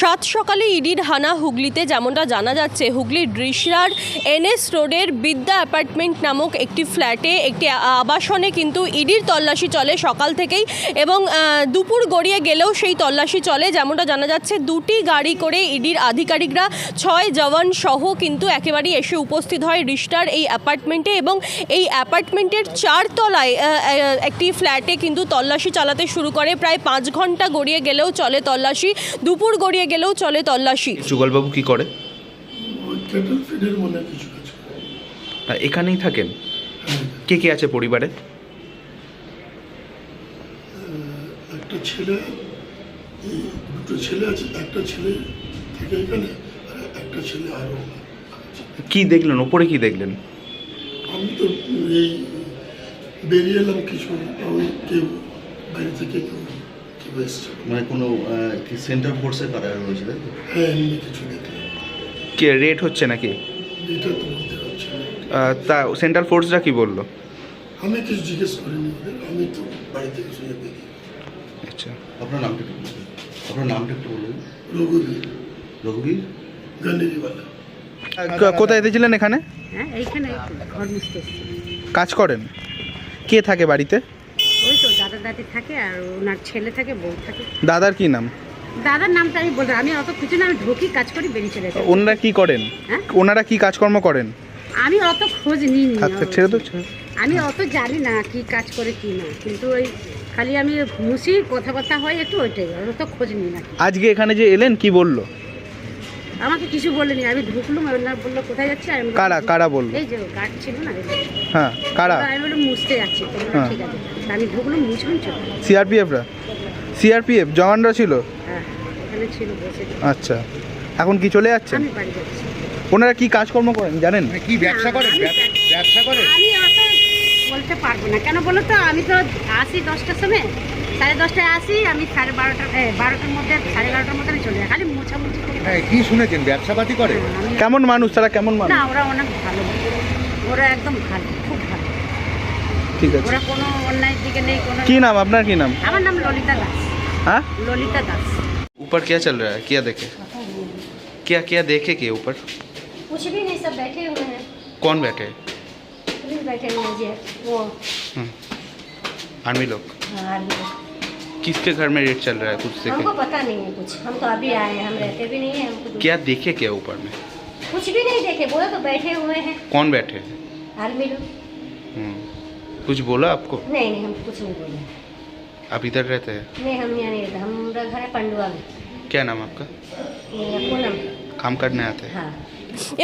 সাত সকালে ইডির হানা হুগলিতে যেমনটা জানা যাচ্ছে, হুগলির দৃশ্যরার এনএস রোডের বিদ্যা অ্যাপার্টমেন্ট নামক একটি ফ্ল্যাটে একটি আবাসনে কিন্তু ইডির তল্লাশি চলে সকাল থেকেই এবং দুপুর গড়িয়ে গেলেও সেই তল্লাশি চলে। যেমনটা জানা যাচ্ছে, দুটি গাড়ি করে ইডির আধিকারিকরা ছয় জওয়ান সহ কিন্তু একেবারেই এসে উপস্থিত হয় রিস্টার এই অ্যাপার্টমেন্টে এবং এই অ্যাপার্টমেন্টের চারতলায় একটি ফ্ল্যাটে কিন্তু তল্লাশি চালাতে শুরু করে। প্রায় পাঁচ ঘণ্টা গড়িয়ে গেলেও চলে তল্লাশি। দুপুর গড়িয়ে গেলেও চলে তল্লাশি। যুগলবাবু কি করে? এখানেই থাকেন? কে কে আছে পরিবারে? একটা ছেলে দুটো ছেলে আছে একটা ছেলে থেকে এখানে একটা ছেলে আরও কি দেখলেন? ওপরে কি দেখলেন? আমি তো এই বেরিয়ে এলাম কিছু কেউ বাইরে থেকে কেউ। মানে কোনো কি সেন্টার ফোর্সে কারা রয়েছে তাই তো? হ্যাঁ এমনি কিছু দেখলাম। কে রেট হচ্ছে নাকি? এটা তো বলতে পারছি না। আহ, তা সেন্ট্রাল ফোর্সরা কি বলল? আমি কিছু জিজ্ঞেস করিনি ওদের আমি তো বাড়ি থেকে শুনে দেখি। আচ্ছা। আপনার নামটা একটু বলুন। আপনার নামটা একটু বলুন। রঘুবীর। রঘুবীর? গান্ডেরিওয়ালা কোথায় এসেছিলেন এখানে? হ্যাঁ এইখানে। ঘর মুছতে এসেছি। কাজ করেন। কে থাকে বাড়িতে? দাদা থাকে আর ওনার ছেলে থাকে বউ থাকে। দাদার কি নাম? দাদার নামটা আমি বলতে আমি অত কিছু না আমি ঢুকি কাজ করি বেরিয়ে চলে যাই। ওনারা কি করেন? হ্যাঁ? ওনারা কি কাজকর্ম করেন? আমি অত খোঁজ নিই আচ্ছা ছেড়ে তো ছেড়ে আমি অত জানি না কি কাজ করে কি না। কিন্তু ওই খালি আমি মুছি কথাবার্তা হয় একটু ওইটাই অত খোঁজ নিই না। আজকে এখানে যে এলেন কি বলল? আমাকে কিছু বলেনি আমি ঢুকলুম ওনার বলল কোথায় যাচ্ছে আমি কারা কারা বলল? এই যে গার্ড ছিল না হ্যাঁ কারা? আমি বললাম মুছতে যাচ্ছি হ্যাঁ। ঠিক আছে। আমি ঢুকলুম মুছলুম চলে। সিআরপিএফরা? সিআরপিএফ জওয়ানরা ছিল? হ্যাঁ এখানে ছিল বসে আচ্ছা। এখন কি চলে যাচ্ছেন? আমি বাড়ি যাচ্ছি। ওনারা কি কাজকর্ম করেন জানেন? কি ব্যবসা করেন? ব্যবসা করেন? আমি বলতে পারবো না কেন বলো তো আমি তো আসি দশটার সময় সাড়ে দশটায় আসি আমি সাড়ে বারোটা এ, বারোটার মধ্যে সাড়ে এগারোটার মধ্যে আমি চলে যাই খালি মোছামুছি করি হ্যাঁ কি শুনেছেন ব্যবসাপাতি করে আমি- কেমন মানুষ তারা কেমন না মানুষ ওরা অনেক ভালো ওরা একদম ভালো খুব ভালো ঠিক আছে ওরা কোনো অন্যায়ের দিকে নেই কোনো কি নাম আপনার কি নাম আমার নাম ললিতা দাস हाँ ললিতা দাস ऊपर क्या चल रहा है क्या देखे क्या क्या देखे के ऊपर कुछ भी नहीं सब बैठे हुए हैं कौन बैठे हैं? पुलिस बैठे हुए हैं जी वो आर्मी लोग? हाँ, आर्मी लोग। किसके घर में रेट चल रहा है? कुछ हमको देखे पता नहीं है कुछ। हम तो अभी आए हैं हम रहते भी नहीं है हमको क्या देखे क्या ऊपर में? कुछ भी नहीं देखे बोले तो बैठे हुए हैं। कौन बैठे हैं? आर्मी लोग। हम्म। कुछ बोला आपको? नहीं नहीं हम कुछ नहीं बोले। आप इधर रहते हैं? नहीं हम यहाँ नहीं रहते हमारा घर है पंडुआ में। क्या नाम आपका? ये पूनम। काम करने आते हैं? हाँ।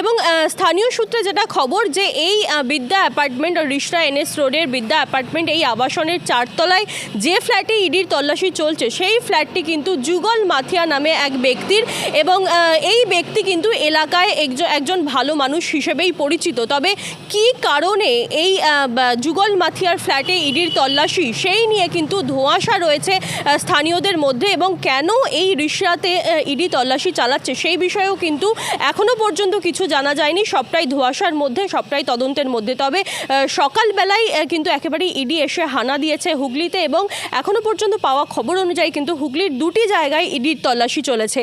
এবং স্থানীয় সূত্রে যেটা খবর যে এই বিদ্যা অ্যাপার্টমেন্ট ও রিসরা এনএস রোডের বিদ্যা অ্যাপার্টমেন্ট এই আবাসনের চারতলায় যে ফ্ল্যাটে ইডির তল্লাশি চলছে, সেই ফ্ল্যাটটি কিন্তু যুগল মাথিয়া নামে এক ব্যক্তির এবং এই ব্যক্তি কিন্তু এলাকায় একজন ভালো মানুষ হিসেবেই পরিচিত। তবে কি কারণে এই যুগল মাথিয়ার ফ্ল্যাটে ইডির তল্লাশি, সেই নিয়ে কিন্তু ধোঁয়াশা রয়েছে স্থানীয়দের মধ্যে এবং কেন এই রিসরাতে ইডি তল্লাশি চালাচ্ছে, সেই বিষয়েও কিন্তু এখনও পর্যন্ত কিছু জানা যায়নি, সবটাই ধোয়াশার মধ্যে, সবটাই তদন্তের মধ্যে। তবে সকালবেলায় কিন্তু একেবারেই ইডি এসে হানা দিয়েছে হুগলিতে এবং এখনও পর্যন্ত পাওয়া খবর অনুযায়ী কিন্তু হুগলির দুটি জায়গায় ইডির তল্লাশি চলেছে।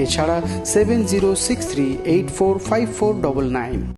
এছাড়া seven zero six three nine